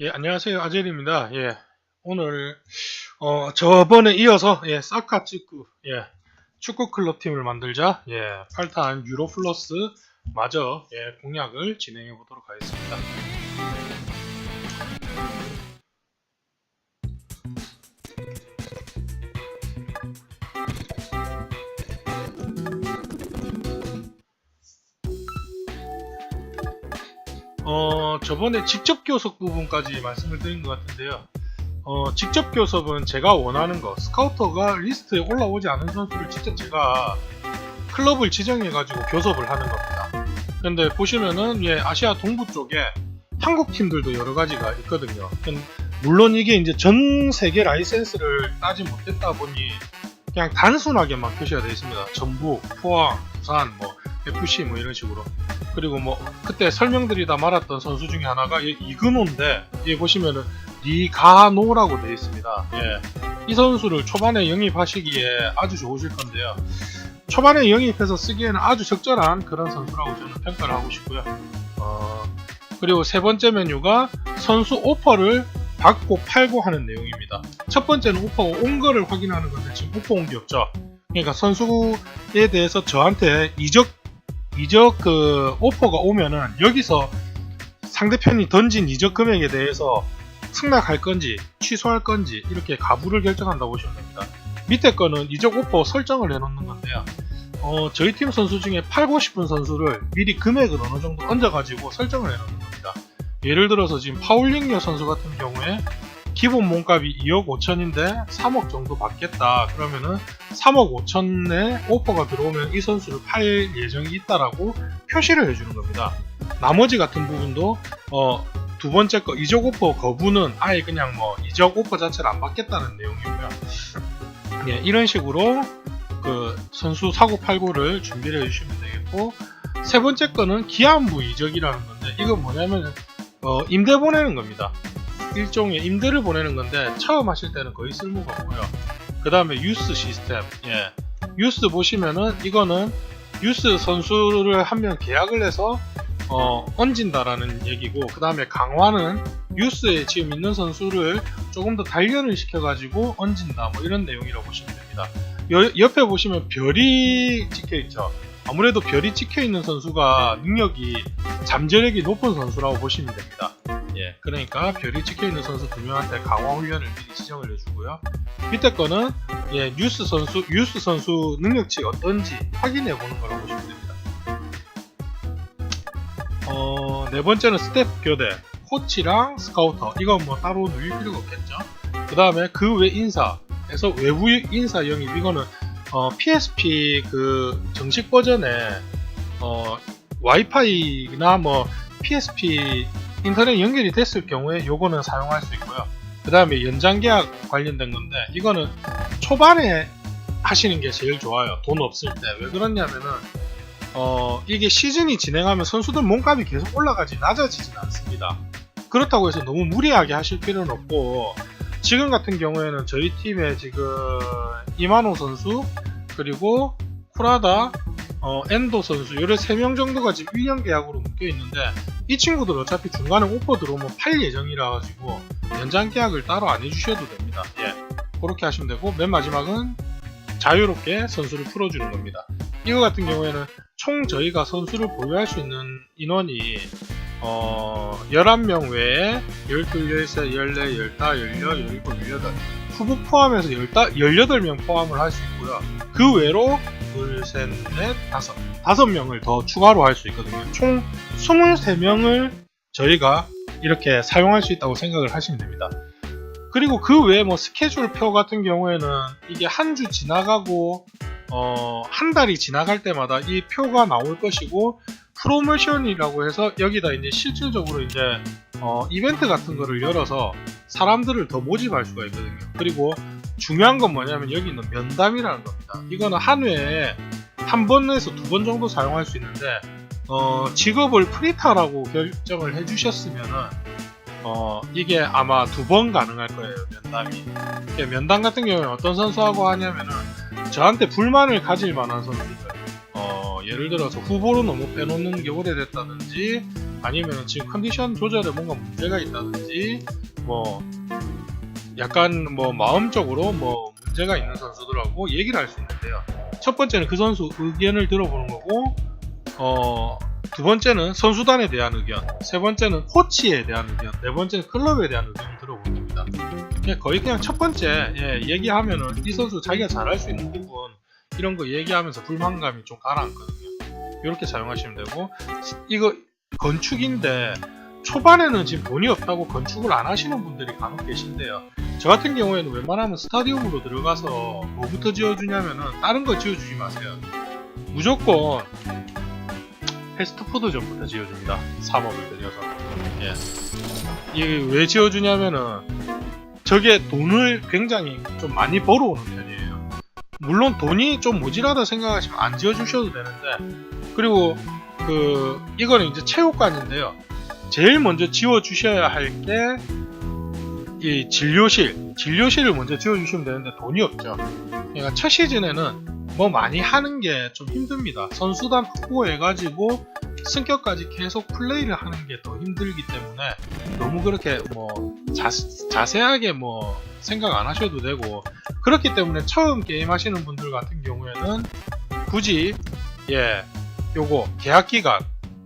예, 안녕하세요. 아젤입니다. 예, 오늘, 어, 저번에 이어서, 예, 사카 축구, 예, 축구 클럽 팀을 만들자, 예, 8탄 유로 플러스 마저, 예, 공략을 진행해 보도록 하겠습니다. 어, 저번에 직접 교섭 부분까지 말씀을 드린 것 같은데요. 어, 직접 교섭은 제가 원하는 거, 스카우터가 리스트에 올라오지 않은 선수를 직접 제가 클럽을 지정해가지고 교섭을 하는 겁니다. 근데 보시면은, 예, 아시아 동부 쪽에 한국 팀들도 여러 가지가 있거든요. 근- 물론 이게 이제 전 세계 라이센스를 따지 못했다 보니 그냥 단순하게만 표시가 되어 있습니다. 전북, 포항, 부산, 뭐, FC 뭐 이런 식으로. 그리고 뭐 그때 설명드리다 말았던 선수 중에 하나가 이- 이근호인데 여기 보시면은 리가노라고 되어 있습니다. 예. 이 선수를 초반에 영입하시기에 아주 좋으실 건데요. 초반에 영입해서 쓰기에는 아주 적절한 그런 선수라고 저는 평가를 하고 싶고요. 어, 그리고 세 번째 메뉴가 선수 오퍼를 받고 팔고 하는 내용입니다. 첫 번째는 오퍼가 온 거를 확인하는 건데 지금 오퍼 온 게 없죠. 그러니까 선수에 대해서 저한테 이적 이적 그 오퍼가 오면은 여기서 상대편이 던진 이적 금액에 대해서 승낙할 건지 취소할 건지 이렇게 가부를 결정한다고 보시면 됩니다. 밑에 거는 이적 오퍼 설정을 해놓는 건데요. 어, 저희 팀 선수 중에 팔고 싶은 선수를 미리 금액을 어느 정도 얹어가지고 설정을 해놓는 겁니다. 예를 들어서 지금 파울링요 선수 같은 경우에 기본 몸값이 2억 5천인데 3억 정도 받겠다. 그러면은 3억 5천에 오퍼가 들어오면 이 선수를 팔 예정이 있다라고 표시를 해주는 겁니다. 나머지 같은 부분도 어, 두 번째 거 이적 오퍼 거부는 아예 그냥 뭐 이적 오퍼 자체를 안 받겠다는 내용이고요. 예, 이런 식으로 그 선수 사고 팔고를 준비를 해주시면 되겠고 세 번째 거는 기한부 이적이라는 건데 이건 뭐냐면 어, 임대 보내는 겁니다. 일종의 임대를 보내는 건데 처음 하실 때는 거의 쓸모가 없고요. 그 다음에 유스 시스템. 예. 유스 보시면은 이거는 유스 선수를 한 명 계약을 해서 어, 얹은다라는 얘기고 그 다음에 강화는 유스에 지금 있는 선수를 조금 더 단련을 시켜가지고 얹은다 뭐 이런 내용이라고 보시면 됩니다. 여- 옆에 보시면 별이 찍혀 있죠. 아무래도 별이 찍혀 있는 선수가 능력이 잠재력이 높은 선수라고 보시면 됩니다. 예, 그러니까 별이 찍혀 있는 선수 두 명한테 강화 훈련을 미리 지정을 해주고요. 밑에 거는 예, 뉴스 선수, 뉴스 선수 능력치가 어떤지 확인해 보는 거라고 보시면 됩니다. 어, 네 번째는 스텝 교대, 코치랑 스카우터. 이건 뭐 따로 누릴 필요가 없겠죠. 그 다음에 그 외 인사에서 외부 인사 영입. 이거는 어, PSP 그 정식 버전에 어, 와이파이나 뭐 PSP 인터넷 연결이 됐을 경우에 요거는 사용할 수 있고요. 그 다음에 연장 계약 관련된 건데 이거는 초반에 하시는 게 제일 좋아요. 돈 없을 때. 왜 그러냐면은 어 이게 시즌이 진행하면 선수들 몸값이 계속 올라가지 낮아지진 않습니다. 그렇다고 해서 너무 무리하게 하실 필요는 없고 지금 같은 경우에는 저희 팀에 지금 이만호 선수 그리고 쿠라다 어, 엔도 선수 요래 3명 정도가 지금 1년 계약으로 묶여 있는데 이 친구들 어차피 중간에 오퍼 들어오면 팔 예정이라 가지고 연장 계약을 따로 안 해주셔도 됩니다. 예. 그렇게 하시면 되고 맨 마지막은 자유롭게 선수를 풀어주는 겁니다. 이거 같은 경우에는 총 저희가 선수를 보유할 수 있는 인원이 어 11명 외에 12, 13, 14, 15, 16, 17, 18 후보 포함해서 18명 포함을 할 수 있고요. 그 외로 둘, 셋, 넷, 다섯 다섯 명을 더 추가로 할 수 있거든요. 총 23명을 저희가 이렇게 사용할 수 있다고 생각을 하시면 됩니다. 그리고 그 외에 뭐 스케줄 표 같은 경우에는 이게 한 주 지나가고 어, 한 달이 지나갈 때마다 이 표가 나올 것이고 프로모션이라고 해서 여기다 이제 실질적으로 이제 어, 이벤트 같은 거를 열어서 사람들을 더 모집할 수가 있거든요. 그리고 중요한 건 뭐냐면 여기는 면담이라는 겁니다. 이거는 한 회에 한 번에서 두 번 정도 사용할 수 있는데 어, 직업을 프리타라고 결정을 해주셨으면은 어, 이게 아마 두 번 가능할 거예요 면담이. 면담 같은 경우는 어떤 선수하고 하냐면은 저한테 불만을 가질 만한 선수들. 어, 예를 들어서 후보로 너무 빼놓는 게 오래됐다든지 아니면 지금 컨디션 조절에 뭔가 문제가 있다든지 뭐 약간 뭐 마음적으로 뭐 문제가 있는 선수들하고 얘기를 할 수 있는데요. 첫 번째는 그 선수 의견을 들어보는 거고 어, 두 번째는 선수단에 대한 의견, 세 번째는 코치에 대한 의견, 네 번째는 클럽에 대한 의견을 들어보는 겁니다. 그냥 거의 그냥 첫 번째 예, 얘기하면은 이 선수 자기가 잘할 수 있는 부분 이런 거 얘기하면서 불만감이 좀 가라앉거든요. 이렇게 사용하시면 되고 이거 건축인데 초반에는 지금 돈이 없다고 건축을 안 하시는 분들이 간혹 계신데요. 저 같은 경우에는 웬만하면 스타디움으로 들어가서 뭐부터 지어주냐면은 다른 거 지어주지 마세요. 무조건 패스트푸드 전부터 지어줍니다. 3억을 들여서. 예. 이게 왜 지어주냐면은 저게 돈을 굉장히 좀 많이 벌어오는 편이에요. 물론 돈이 좀 모자라다 생각하시면 안 지어주셔도 되는데 그리고 그 이거는 이제 체육관인데요. 제일 먼저 지어주셔야 할 게 이 진료실, 진료실을 먼저 지어주시면 되는데 돈이 없죠. 그러니까 첫 시즌에는 뭐 많이 하는 게 좀 힘듭니다. 선수단 확보해가지고 승격까지 계속 플레이를 하는 게 더 힘들기 때문에 너무 그렇게 뭐 자, 자세하게 뭐 생각 안 하셔도 되고 그렇기 때문에 처음 게임 하시는 분들 같은 경우에는 굳이 예 요거 계약 기간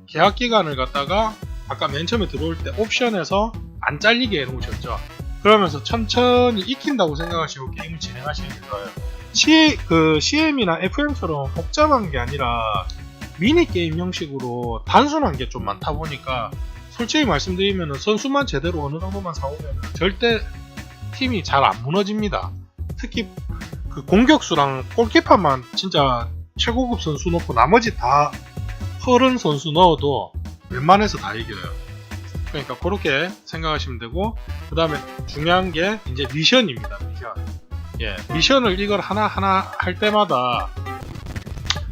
계약 기간을 갖다가 아까 맨 처음에 들어올 때 옵션에서 안 잘리게 해놓으셨죠. 그러면서 천천히 익힌다고 생각하시고 게임을 진행하시는 게 좋아요. C, 그 CM이나 FM처럼 복잡한 게 아니라 미니 게임 형식으로 단순한 게 좀 많다 보니까 솔직히 말씀드리면 선수만 제대로 어느 정도만 사오면 절대 팀이 잘 안 무너집니다. 특히 그 공격수랑 골키퍼만 진짜 최고급 선수 놓고 나머지 다 허른 선수 넣어도 웬만해서 다 이겨요. 그러니까 그렇게 생각하시면 되고 그 다음에 중요한 게 이제 미션입니다. 미션. 예, 미션을 이걸 하나 하나 할 때마다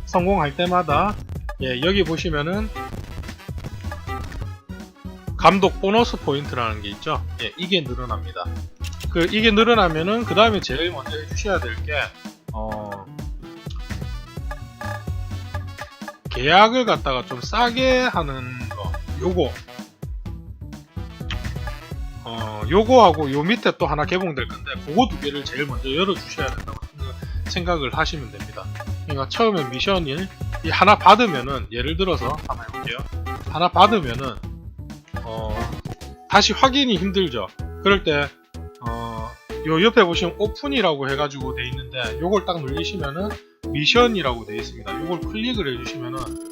성공할 때마다 예, 여기 보시면은 감독 보너스 포인트라는 게 있죠. 예, 이게 늘어납니다. 그 이게 늘어나면은 그 다음에 제일 먼저 해주셔야 될게 어, 계약을 갖다가 좀 싸게 하는 거 요거. 어 요거하고 요 밑에 또 하나 개봉될 건데 그거 두 개를 제일 먼저 열어 주셔야 된다고 생각- 생각을 하시면 됩니다. 그러니까 처음에 미션을 이 하나 받으면은 예를 들어서 한번 해볼게요. 하나 받으면은 어 다시 확인이 힘들죠. 그럴 때 어, 요 옆에 보시면 오픈이라고 해가지고 돼 있는데 요걸 딱 눌리시면은 미션이라고 돼 있습니다. 요걸 클릭을 해주시면은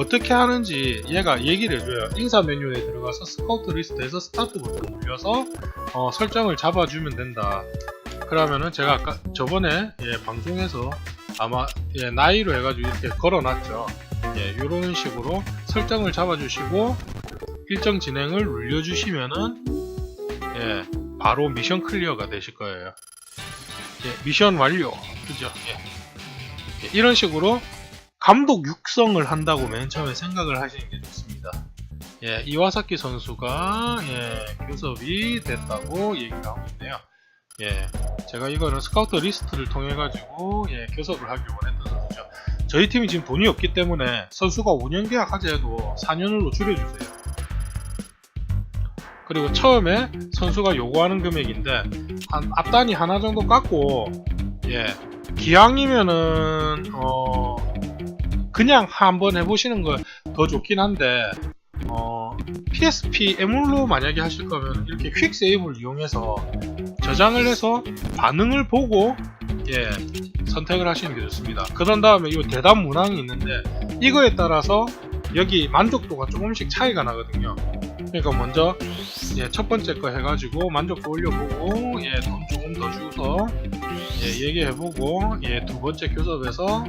어떻게 하는지 얘가 얘기를 해줘요. 인사 메뉴에 들어가서 스카우트 리스트에서 스타트 버튼 눌려서 어, 설정을 잡아주면 된다. 그러면은 제가 아까 저번에 예, 방송에서 아마 예, 나이로 해가지고 이렇게 걸어놨죠. 예, 이런 식으로 설정을 잡아주시고 일정 진행을 눌려주시면은 예, 바로 미션 클리어가 되실 거예요. 예, 미션 완료. 그죠? 예. 예, 이런 식으로 감독 육성을 한다고 맨 처음에 생각을 하시는 게 좋습니다. 예, 이와사키 선수가 예, 교섭이 됐다고 얘기를 하고 있네요. 예, 제가 이거는 스카우트 리스트를 통해 가지고 예, 교섭을 하길 원했던 선수죠. 저희 팀이 지금 돈이 없기 때문에 선수가 5년 계약하자 해도 4년으로 줄여주세요. 그리고 처음에 선수가 요구하는 금액인데 한 앞단이 하나 정도 깎고 예 기왕이면은 어 그냥 한번 해보시는 거 더 좋긴 한데 어 PSP 에뮬로 만약에 하실 거면 이렇게 퀵 세이브를 이용해서 저장을 해서 반응을 보고 예 선택을 하시는 게 좋습니다. 그런 다음에 이 대담 문항이 있는데 이거에 따라서 여기 만족도가 조금씩 차이가 나거든요. 그러니까 먼저 예, 첫 번째 거 해가지고 만족도 올려보고 예, 돈 조금 더 주고서 예, 얘기해보고 예, 두 번째 교섭에서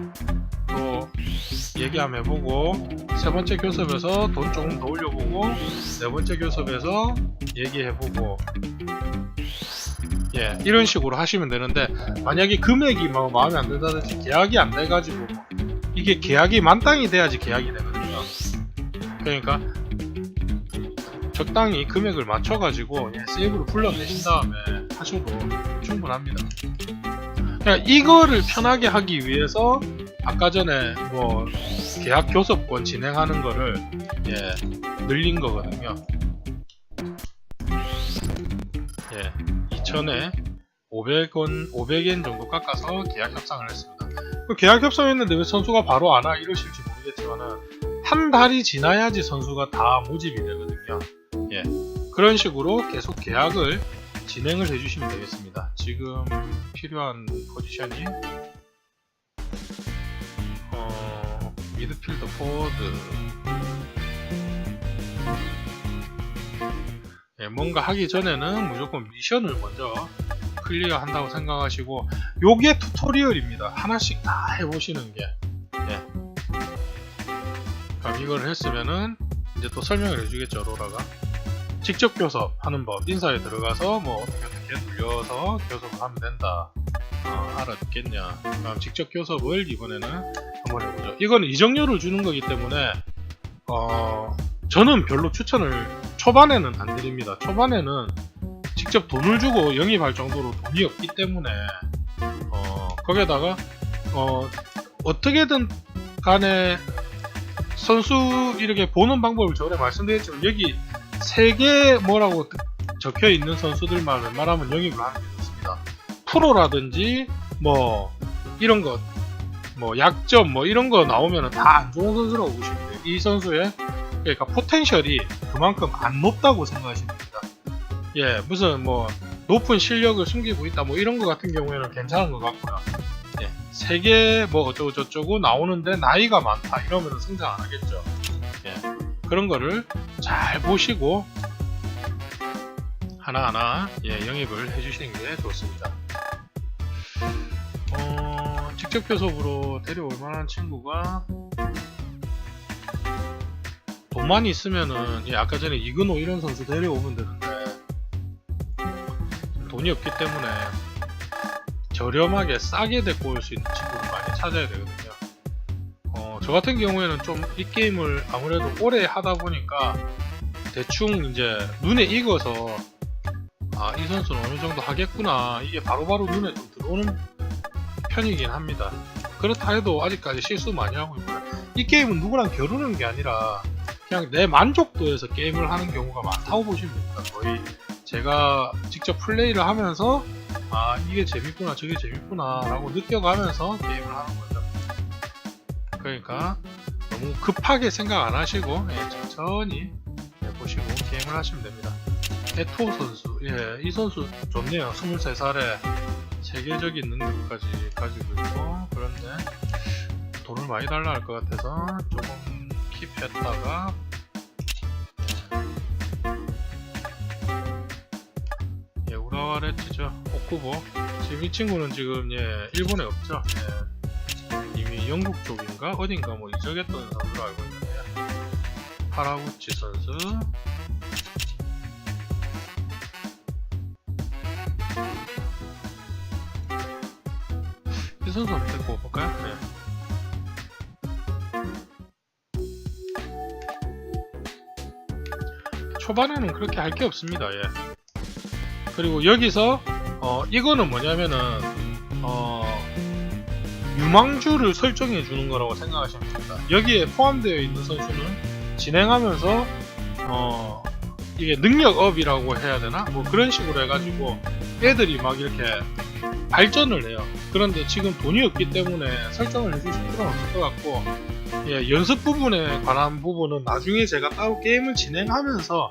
또 얘기 한번 해보고 세 번째 교섭에서 돈 조금 더 올려보고 네 번째 교섭에서 얘기해보고 예 이런 식으로 하시면 되는데 만약에 금액이 뭐 마음에 안 든다든지 계약이 안 돼가지고 이게 계약이 만땅이 돼야지 계약이 되거든요 그러니까 적당히 금액을 맞춰가지고 예, 세이브를 불러내신 다음에 하셔도 충분합니다. 그러니까 이거를 편하게 하기 위해서 아까 전에 뭐 계약 교섭권 진행하는 거를 예, 늘린 거거든요. 예, 2천에 500원, 500엔 정도 깎아서 계약 협상을 했습니다. 그 계약 협상했는데 왜 선수가 바로 안 와? 이러실지 모르겠지만은 한 달이 지나야지 선수가 다 모집이 되거든요. 예, 그런 식으로 계속 계약을 진행을 해주시면 되겠습니다. 지금 필요한 포지션이 미드필더 포워드. 예, 뭔가 하기 전에는 무조건 미션을 먼저 클리어 한다고 생각하시고 요게 튜토리얼입니다. 하나씩 다 해보시는 게. 예. 그럼 이걸 했으면은 이제 또 설명을 해주겠죠 로라가. 직접 교섭 하는 법. 인사에 들어가서 뭐 어떻게 어떻게 돌려서 교섭을 하면 된다 어, 알아듣겠냐. 그럼 직접 교섭을 이번에는 한번 해보죠. 이거는 이정료를 주는 거기 때문에 어, 저는 별로 추천을 초반에는 안 드립니다. 초반에는 직접 돈을 주고 영입할 정도로 돈이 없기 때문에 어, 거기에다가 어, 어떻게든 간에 선수 이렇게 보는 방법을 전에 말씀드렸지만 여기 세개 뭐라고 적혀 있는 선수들만 웬만하면 영입을 좋습니다. 프로라든지 뭐 이런 것, 뭐 약점 뭐 이런 거 나오면 다 안 좋은 선수라고 보시면 돼요. 이 선수의 그러니까 포텐셜이 그만큼 안 높다고 생각하시면 됩니다. 예, 무슨 뭐 높은 실력을 숨기고 있다 뭐 이런 거 같은 경우에는 괜찮은 것 같고요. 예, 세개 뭐 어쩌고 저쩌고 나오는데 나이가 많다 이러면 성장 안 하겠죠. 예, 그런 거를 잘 보시고 하나하나 예, 영입을 해주시는 게 좋습니다. 어, 직접 교섭으로 데려올 만한 친구가 돈만 있으면은 예, 아까 전에 이근호 이런 선수 데려오면 되는데 돈이 없기 때문에 저렴하게 싸게 데리고 올 수 있는 친구를 많이 찾아야 되거든요. 어, 저 같은 경우에는 좀 이 게임을 아무래도 오래 하다 보니까 대충 이제 눈에 익어서 아, 이 선수는 어느 정도 하겠구나. 이게 바로바로 눈에 좀 들어오는 편이긴 합니다. 그렇다 해도 아직까지 실수 많이 하고 있고요. 이 게임은 누구랑 겨루는 게 아니라 그냥 내 만족도에서 게임을 하는 경우가 많다고 보시면 됩니다. 거의 제가 직접 플레이를 하면서 아 이게 재밌구나 저게 재밌구나 라고 느껴가면서 게임을 하는 거죠 그러니까 너무 급하게 생각 안 하시고 예, 천천히 예, 보시고 게임을 하시면 됩니다 에토 선수 예, 이 선수 좋네요 23살에 세계적인 능력까지 가지고 있고 그런데 돈을 많이 달라 할 것 같아서 조금 킵했다가 예, 우라와레츠죠. 오쿠보. 지금 이 친구는 지금 예, 일본에 없죠. 예, 이미 영국 쪽인가 어딘가 뭐 이적했던 선수로 알고 있는데요. 하라구치 선수. 이 선수 한번 데리고 볼까요? 네. 초반에는 그렇게 할 게 없습니다. 예. 그리고 여기서 어, 이거는 뭐냐면은 어, 유망주를 설정해 주는 거라고 생각하시면 됩니다. 여기에 포함되어 있는 선수는 진행하면서 어, 이게 능력업이라고 해야 되나? 뭐 그런 식으로 해가지고 애들이 막 이렇게 발전을 해요. 그런데 지금 돈이 없기 때문에 설정을 해주실 필요는 없을 것 같고 예, 연습 부분에 관한 부분은 나중에 제가 따로 게임을 진행하면서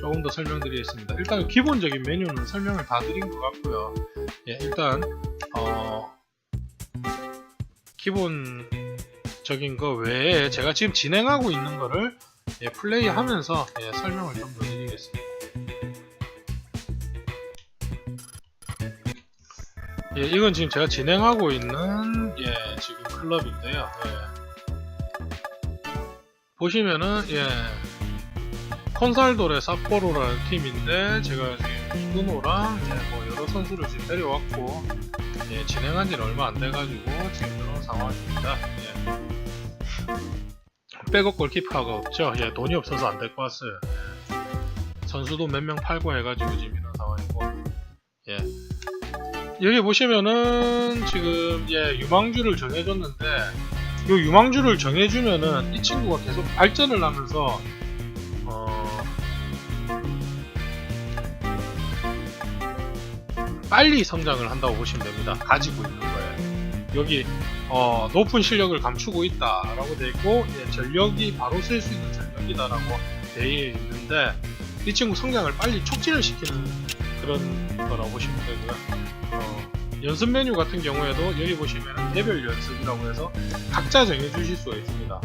조금 더 설명드리겠습니다. 일단 기본적인 메뉴는 설명을 다 드린 것 같고요. 예, 일단 어, 기본적인 거 외에 제가 지금 진행하고 있는 거를 예, 플레이하면서 예, 설명을 좀 더 드리겠습니다. 예, 이건 지금 제가 진행하고 있는 예, 지금 클럽인데요. 예. 보시면은 예, 컨살돌의 사포로라는 팀인데 제가 지금 이근호랑 예, 뭐 여러 선수를 지금 데려왔고 예, 진행한 지는 얼마 안 돼가지고 지금 그런 상황입니다. 예. 백업 골키퍼가 없죠. 예, 돈이 없어서 안 데리고 왔어요. 예. 선수도 몇 명 팔고 해가지고 지금 이런 상황이고 예. 여기 보시면은 지금 예 유망주를 정해줬는데 이 유망주를 정해주면은 이 친구가 계속 발전을 하면서 어 빨리 성장을 한다고 보시면 됩니다. 가지고 있는 거예요. 여기 어 높은 실력을 감추고 있다라고 되어 있고 예 전력이 바로 쓸 수 있는 전력이다라고 되어 있는데 이 친구 성장을 빨리 촉진을 시키는 그런 거라고 보시면 되고요. 어, 연습 메뉴 같은 경우에도 여기 보시면 개별 연습이라고 해서 각자 정해주실 수가 있습니다.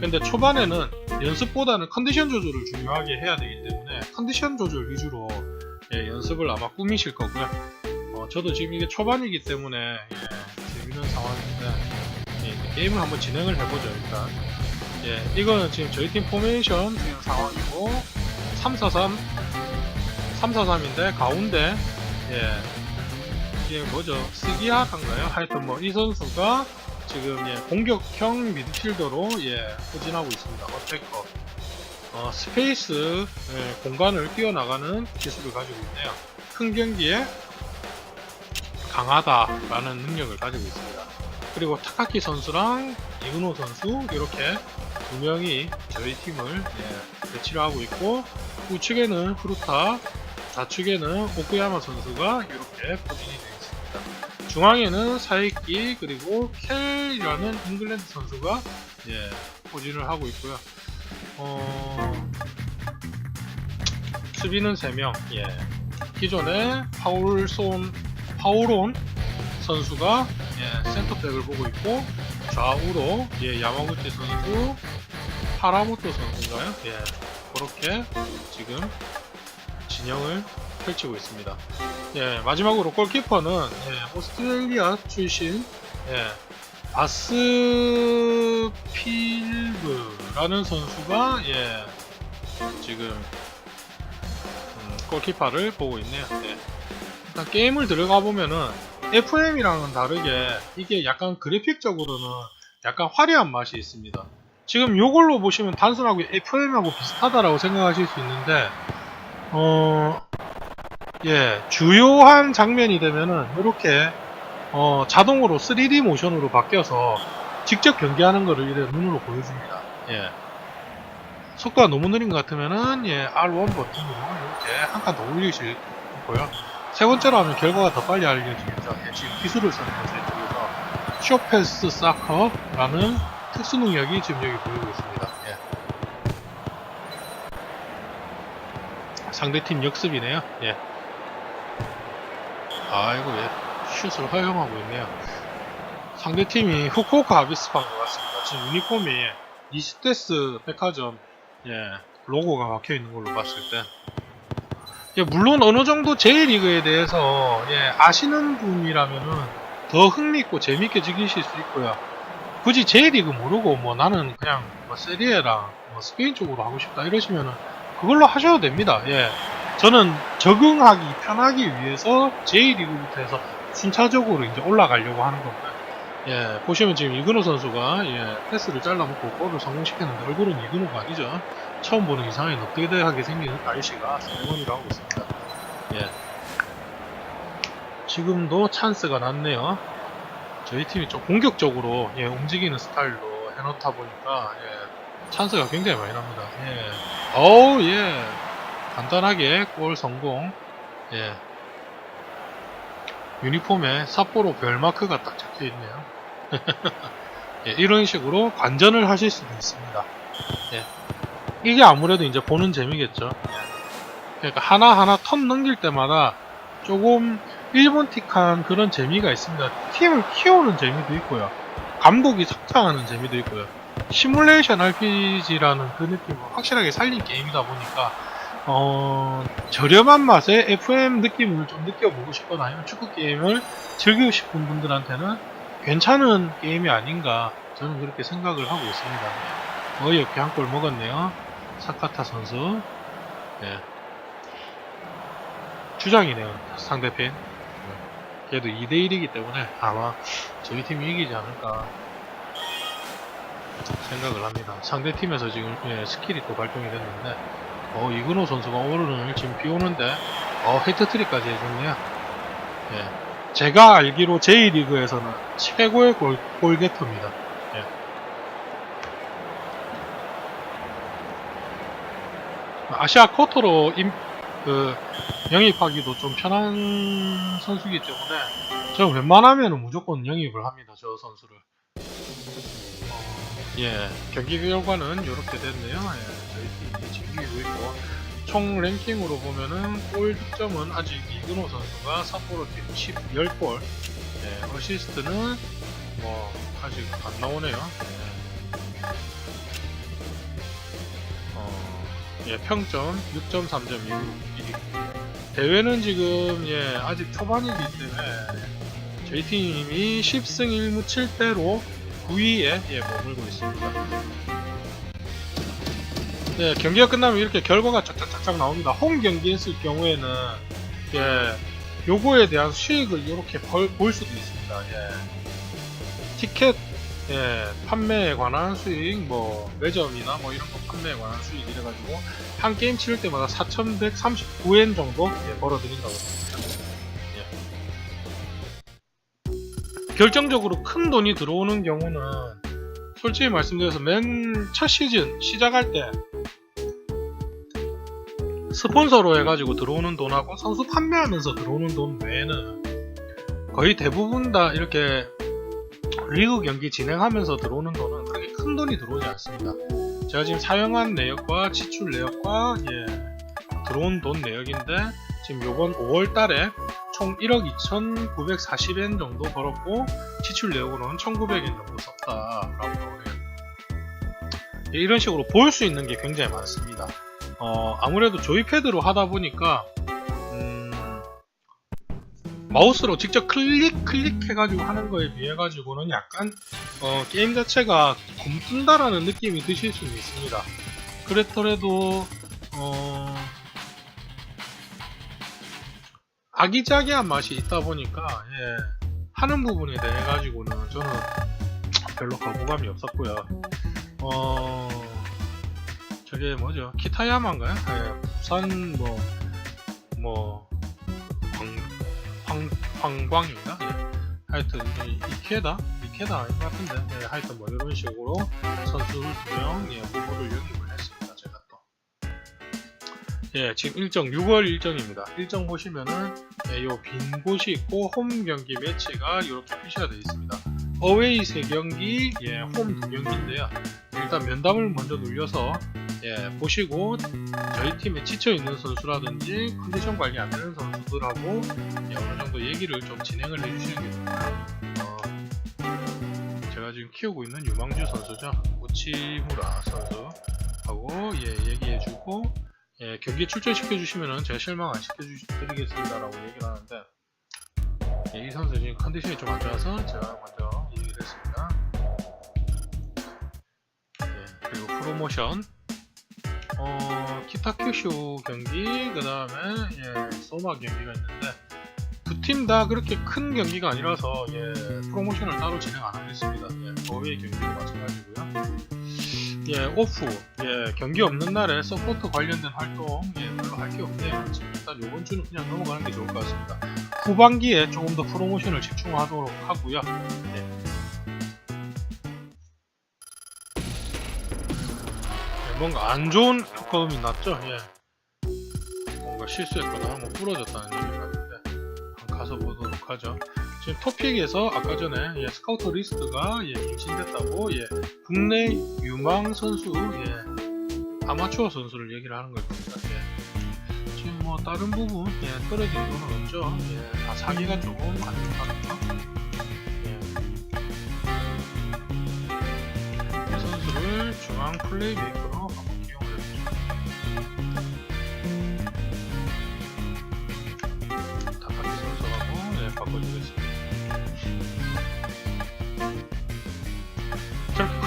근데 초반에는 연습보다는 컨디션 조절을 중요하게 해야 되기 때문에 컨디션 조절 위주로 예, 연습을 아마 꾸미실 거고요. 어, 저도 지금 이게 초반이기 때문에 예, 재밌는 상황인데 예, 게임을 한번 진행을 해보죠 일단. 예, 이거는 지금 저희 팀 포메이션 지금 상황이고 343 343인데 가운데 예, 이게 뭐죠? 스기아인가요? 하여튼 뭐 이 선수가 지금 예, 공격형 미드필더로 예, 포진하고 있습니다. 어택커. 어, 스페이스 예, 공간을 뛰어나가는 기술을 가지고 있네요. 큰 경기에 강하다라는 능력을 가지고 있습니다. 그리고 타카키 선수랑 이은호 선수 이렇게 두 명이 저희 팀을 예, 배치를 하고 있고 우측에는 후루타, 좌측에는 오쿠야마 선수가 이렇게 포진이 되어. 중앙에는 사이키 그리고 켈이라는 잉글랜드 선수가 예, 포진을 하고 있고요. 어, 수비는 3명. 예. 기존에 파울손 파울온 선수가 예, 센터백을 보고 있고 좌우로 예, 야마구치 선수, 하라모토 선수인가요? 예, 그렇게 지금 진영을 펼치고 있습니다. 예, 마지막으로 골키퍼는 예, 오스트레일리아 출신 예, 바스필브라는 선수가 예, 지금 음, 골키퍼를 보고 있네요. 예. 일단 게임을 들어가 보면은 FM이랑은 다르게 이게 약간 그래픽적으로는 약간 화려한 맛이 있습니다. 지금 요걸로 보시면 단순하게 FM하고 비슷하다라고 생각하실 수 있는데 어, 예, 주요한 장면이 되면은 이렇게 어, 자동으로 3D 모션으로 바뀌어서 직접 경기하는 거를 이렇게 눈으로 보여줍니다. 예. 속도가 너무 느린 것 같으면은 예, R1 버튼으로 이렇게 한 칸 더 올릴 수 있고요. 세 번째로 하면 결과가 더 빨리 알려지겠죠. 예, 지금 기술을 쓰는 거죠. 이쪽에서 쇼패스 사커라는 특수 능력이 지금 여기 보이고 있습니다. 예. 상대팀 역습이네요. 예. 아이고 예. 슛을 허용하고 있네요. 상대팀이 후쿠오카 아비스파인 것 같습니다. 지금 유니폼이 이스테스 백화점 예, 로고가 박혀 있는 걸로 봤을 때 예, 물론 어느 정도 J리그에 대해서 예, 아시는 분이라면은 더 흥미있고 재밌게 즐기실 수 있고요. 굳이 J리그 모르고 뭐 나는 그냥 뭐 세리에랑 뭐 스페인 쪽으로 하고 싶다 이러시면은 그걸로 하셔도 됩니다. 예. 저는 적응하기 편하기 위해서 J리그부터 해서 순차적으로 이제 올라가려고 하는 거고요. 예, 보시면 지금 이근호 선수가 예, 패스를 잘라먹고 골을 성공시켰는데 얼굴은 이근호가 아니죠. 처음 보는 이상하게 넉대대하게 생긴 아이씨가 세레머니를 하고 있습니다. 예. 지금도 찬스가 났네요. 저희 팀이 좀 공격적으로 예, 움직이는 스타일로 해놓다 보니까 예, 찬스가 굉장히 많이 납니다. 예. 어우 예. 간단하게 골 성공. 예. 유니폼에 삿포로 별 마크가 딱 적혀 있네요. 예, 이런 식으로 관전을 하실 수도 있습니다. 예. 이게 아무래도 이제 보는 재미겠죠. 그러니까 하나하나 턴 넘길 때마다 조금 일본틱한 그런 재미가 있습니다. 팀을 키우는 재미도 있고요. 감독이 성장하는 재미도 있고요. 시뮬레이션 RPG라는 그 느낌을 확실하게 살린 게임이다 보니까 어, 저렴한 맛에 FM 느낌을 좀 느껴보고 싶거나 아니면 축구 게임을 즐기고 싶은 분들한테는 괜찮은 게임이 아닌가 저는 그렇게 생각을 하고 있습니다. 어이없게 한 골 먹었네요. 사카타 선수. 예. 주장이네요. 상대편. 그래도 2대1이기 때문에 아마 저희 팀이 이기지 않을까 생각을 합니다. 상대팀에서 지금 예, 스킬이 또 발동이 됐는데 어, 이근호 선수가 오늘 지금 비 오는데 어, 헤트트릭까지 해줬네요. 예. 제가 알기로 J리그에서는 최고의 골, 골게터입니다. 예. 아시아 쿼터로 임, 그, 영입하기도 좀 편한 선수이기 때문에 저는 웬만하면 무조건 영입을 합니다. 저 선수를. 어, 예, 경기 결과는 이렇게 됐네요. 예, 팀이 진기고 있고 총 랭킹으로 보면은 골 득점은 아직 이근호 선수가 삿포로 팀 10, 10골 예, 어시스트는 뭐 아직 안 나오네요. 예. 어, 예, 평점 6.3점 1위. 대회는 지금 예, 아직 초반이기 때문에 저희 팀이 10승 1무 7패로 9위에 예, 머물고 있습니다. 네, 경기가 끝나면 이렇게 결과가 쫙쫙쫙쫙 나옵니다. 홈 경기 했을 경우에는 예, 요거에 대한 수익을 이렇게 벌, 볼 수도 있습니다. 예. 티켓 예, 판매에 관한 수익, 뭐 매점이나 뭐 이런 거 판매에 관한 수익 이래 가지고 한 게임 치를 때마다 4,139엔 정도 예, 벌어들인다고 합니다. 예. 결정적으로 큰 돈이 들어오는 경우는 솔직히 말씀드려서 맨 첫 시즌 시작할 때 스폰서로 해가지고 들어오는 돈하고 선수 판매하면서 들어오는 돈 외에는 거의 대부분 다 이렇게 리그 경기 진행하면서 들어오는 돈은 그렇게 큰 돈이 들어오지 않습니다. 제가 지금 사용한 내역과 지출 내역과 예, 들어온 돈 내역인데 지금 요번 5월 달에 총 1억 2,940엔 정도 벌었고 지출 내역으로는 1,900엔 정도 썼다라고. 예, 이런 식으로 볼 수 있는 게 굉장히 많습니다. 어, 아무래도 조이패드로 하다 보니까 음, 마우스로 직접 클릭 클릭 해가지고 하는 거에 비해 가지고는 약간 어, 게임 자체가 굼뜬다라는 느낌이 드실 수는 있습니다. 그렇더라도 어, 아기자기한 맛이 있다 보니까 예, 하는 부분에 대해 가지고는 저는 별로 거부감이 없었고요. 어, 저게 뭐죠? 키타야마인가요? 예, 부산 뭐, 뭐, 광, 황, 황광인가? 예. 하여튼, 이, 이케다? 이케다 아닌 것 같은데. 예, 하여튼 뭐 이런 식으로 선수 두 명 예, 후보를 영입을 했습니다. 제가 또. 예, 지금 일정 6월 일정입니다. 일정 보시면은, 예, 요빈 곳이 있고, 홈 경기 매치가 이렇게 표시가 되어 있습니다. 어웨이 3경기, 예, 홈 2경기인데요. 일단 면담을 먼저 눌려서 예, 보시고 저희 팀에 지쳐 있는 선수라든지 컨디션 관리 안 되는 선수들하고 예, 어느 정도 얘기를 좀 진행을 해주시는 게 좋고요. 어, 제가 지금 키우고 있는 유망주 선수죠, 우치무라 선수하고 예, 얘기해주고 예, 경기에 출전시켜 주시면은 제가 실망 안 시켜 드리겠습니다라고 얘기를 하는데 예, 이 선수 지금 컨디션이 좀 안 좋아서 제가 먼저 얘기를 했습니다. 예, 그리고 프로모션 어, 기타 큐쇼 경기, 그 다음에, 예, 소마 경기가 있는데, 두 팀 다 그렇게 큰 경기가 아니라서, 예, 프로모션을 따로 진행 안 하겠습니다. 예, 어웨이 경기도 마찬가지고요. 예, 오프, 예, 경기 없는 날에 서포트 관련된 활동, 예, 별로 할 게 없네요. 일단 요번 주는 그냥 넘어가는 게 좋을 것 같습니다. 후반기에 조금 더 프로모션을 집중하도록 하고요. 예. 뭔가 안 좋은 효과음이 났죠? 예. 뭔가 실수했거나 뭐 부러졌다는 얘기 같은데 한번 가서 보도록 하죠. 지금 토픽에서 아까 전에 예, 스카우트 리스트가 예, 갱신됐다고 예, 국내 유망 선수 예, 아마추어 선수를 얘기를 하는 걸 겁니다. 예. 지금 뭐 다른 부분 예, 떨어진 건 없죠. 예, 다 사기가 조금 안 좋다는 거. 예. 중앙 플레이메이커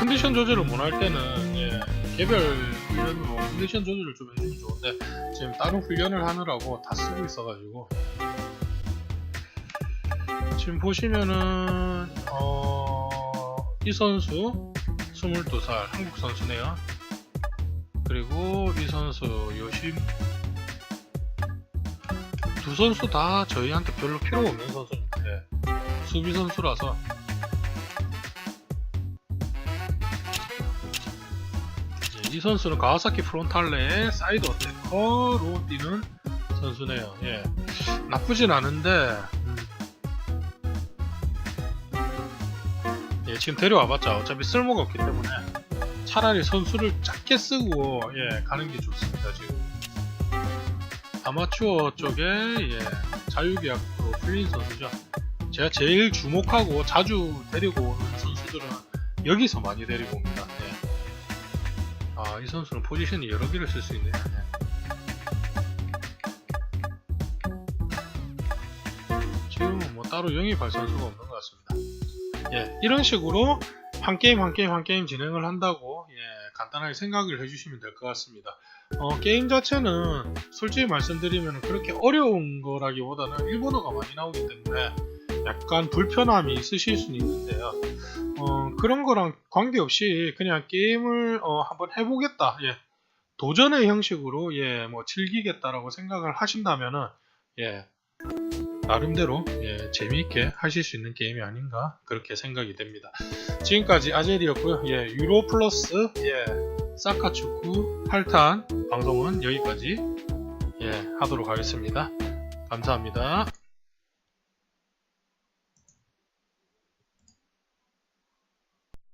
컨디션 조절을 못 할 때는 예, 개별 훈련으로 컨디션 조절을 좀 해주면 좋은데 지금 다른 훈련을 하느라고 다 쓰고 있어가지고 지금 보시면은 어, 이 선수 22살 한국 선수네요. 그리고 이 선수 요심 두 선수 다 저희한테 별로 필요 없는 선수인데 수비 선수라서 이 선수는 가와사키 프론탈레의 사이드 어태커로 뛰는 선수네요. 예. 나쁘진 않은데, 음. 예, 지금 데려와봤자 어차피 쓸모가 없기 때문에 차라리 선수를 작게 쓰고, 예, 가는 게 좋습니다, 지금. 아마추어 쪽에, 예, 자유계약으로 풀린 선수죠. 제가 제일 주목하고 자주 데리고 오는 선수들은 여기서 많이 데리고 옵니다. 예. 아, 이 선수는 포지션이 여러 개를 쓸 수 있네요. 예. 지금은 뭐 따로 영입할 선수가 없는 것 같습니다. 예, 이런 식으로 한 게임 한 게임 한 게임 진행을 한다고 예, 간단하게 생각을 해주시면 될 것 같습니다. 어, 게임 자체는 솔직히 말씀드리면 그렇게 어려운 거라기보다는 일본어가 많이 나오기 때문에 약간 불편함이 있으실 수는 있는데요. 어, 그런 거랑 관계없이 그냥 게임을 어, 한번 해보겠다. 예, 도전의 형식으로 예, 뭐 즐기겠다라고 생각을 하신다면은 예, 나름대로 예, 재미있게 하실 수 있는 게임이 아닌가 그렇게 생각이 됩니다. 지금까지 아젤이었고요. 예, 유로 플러스 예, 사카 축구 8탄 방송은 여기까지 예, 하도록 하겠습니다. 감사합니다.